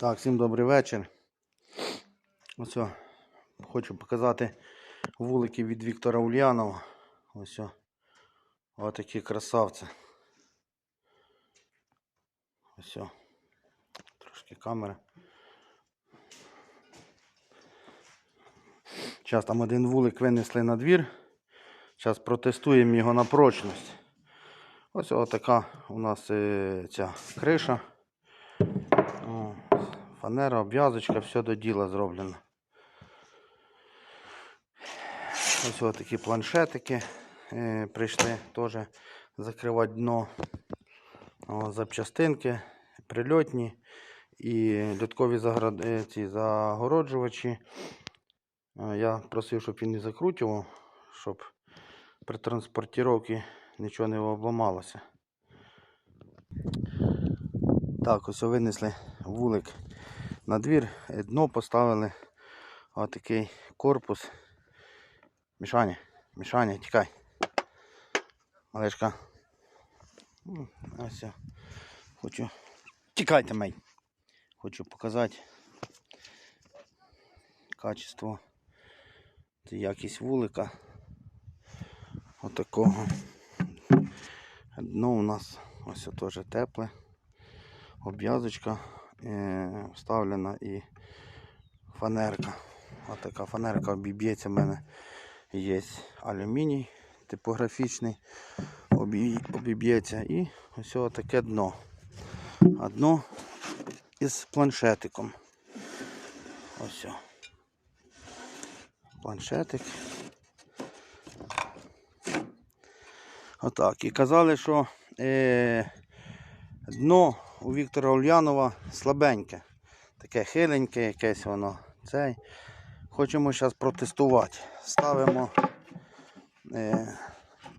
Так, всім добрий вечір. Ось хочу показати вулики від Віктора Ульянова. Ось такі красавці. Ось трошки камера. Зараз там один вулик винесли на двір. Зараз протестуємо його на прочність. Ось о, така у нас е, ця криша. Фанера, обв'язочка, все до діла зроблено. Ось ось такі планшетики е, прийшли теж закривати дно. О, запчастинки, прильотні і льоткові заград... е, ці загороджувачі. Е, Я просив, щоб він не закручував, щоб при транспортировці нічого не обламалося. Так, ось винесли вулик на двір, дно поставили. Отакий корпус. Мішаня, Мішаня, тікай. Малешка. М, Ось. я Хочу. Тікайте мей. Хочу показати качество. Це якість вулика. Отакого. Дно у нас ось теж тепле обв'язочка е, вставлена і фанерка. Ось така фанерка обіб'ється в мене є алюміній типографічний, обіб'ється і ось таке дно. А дно із планшетиком. Ось. Планшетик. Отак. І казали, що е, дно у Віктора Ульянова слабеньке. Таке хиленьке якесь воно. Цей. Хочемо зараз протестувати. Ставимо е,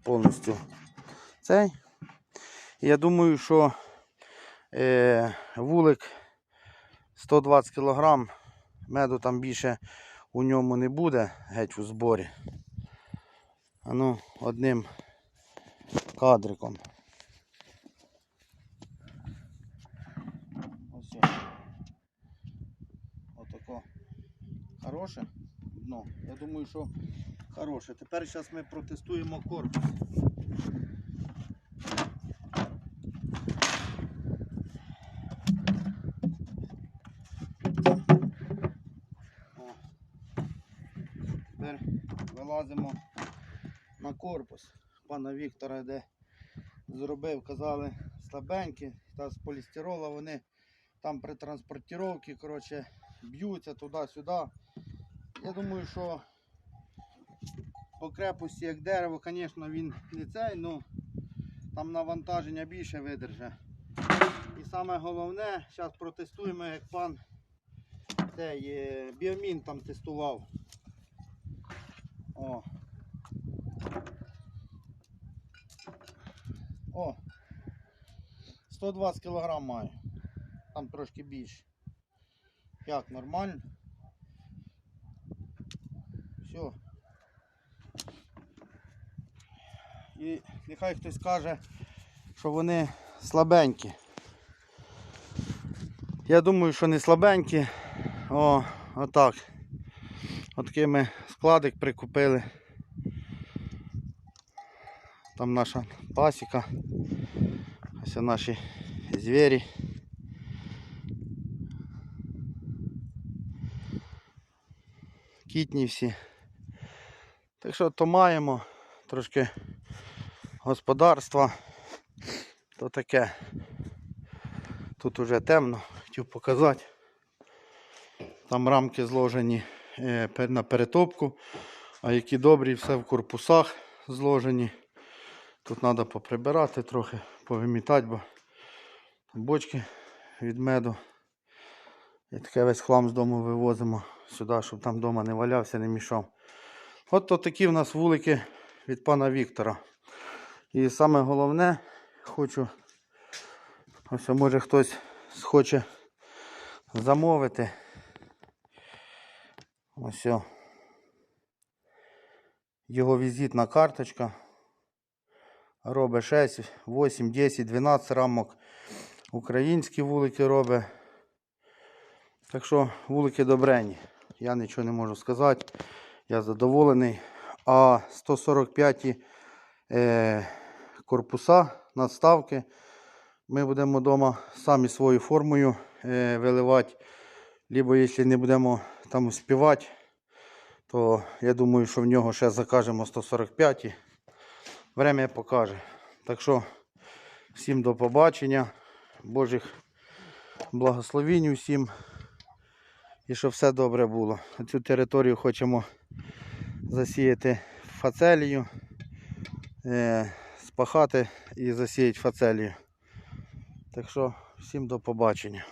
повністю цей. Я думаю, що е, вулик 120 кг, меду там більше у ньому не буде, геть у зборі. А ну, одним кадриком. Ось. о. Отако. Хороше дно. Я думаю, що хороше. Тепер зараз ми протестуємо корпус. Тепер вилазимо на корпус. Пана Віктора, де зробив, казали слабенькі, та з полістирола вони там при транспортировці, коротше, б'ються туди-сюди. Я думаю, що по крепості як дерево, звісно, він не цей, але там навантаження більше видержить. І саме головне, зараз протестуємо, як пан цей е, біомін там тестував. О. О. 120 кг має. Там трошки більше. Як, нормально? Все. І нехай хтось каже, що вони слабенькі. Я думаю, що не слабенькі. О, отак. Отакий ми складик прикупили. Там наша пасіка. Ось наші звірі. Кітні всі. Так що то маємо трошки господарства. То таке. Тут уже темно, хотів показати. Там рамки зложені е, на перетопку, а які добрі, все в корпусах зложені. Тут треба поприбирати трохи, повимітати, бо бочки від меду. І таке весь хлам з дому вивозимо сюди, щоб там вдома не валявся, не мішав. От то такі в нас вулики від пана Віктора. І саме головне, хочу, ось може хтось схоче замовити. Ось. о. Його візитна карточка. Робить 6, 8, 10, 12 рамок. Українські вулики робить. Так що вулики добрені. Я нічого не можу сказати. Я задоволений. А 145 е, корпуса, надставки. Ми будемо вдома самі своєю формою е, виливати. Либо якщо не будемо там успівати, то я думаю, що в нього ще закажемо 145. Время покаже. Так що всім до побачення. Божих благословінь усім. І щоб все добре було. Цю територію хочемо засіяти фацелію, е, спахати і засіяти фацелію. Так що всім до побачення.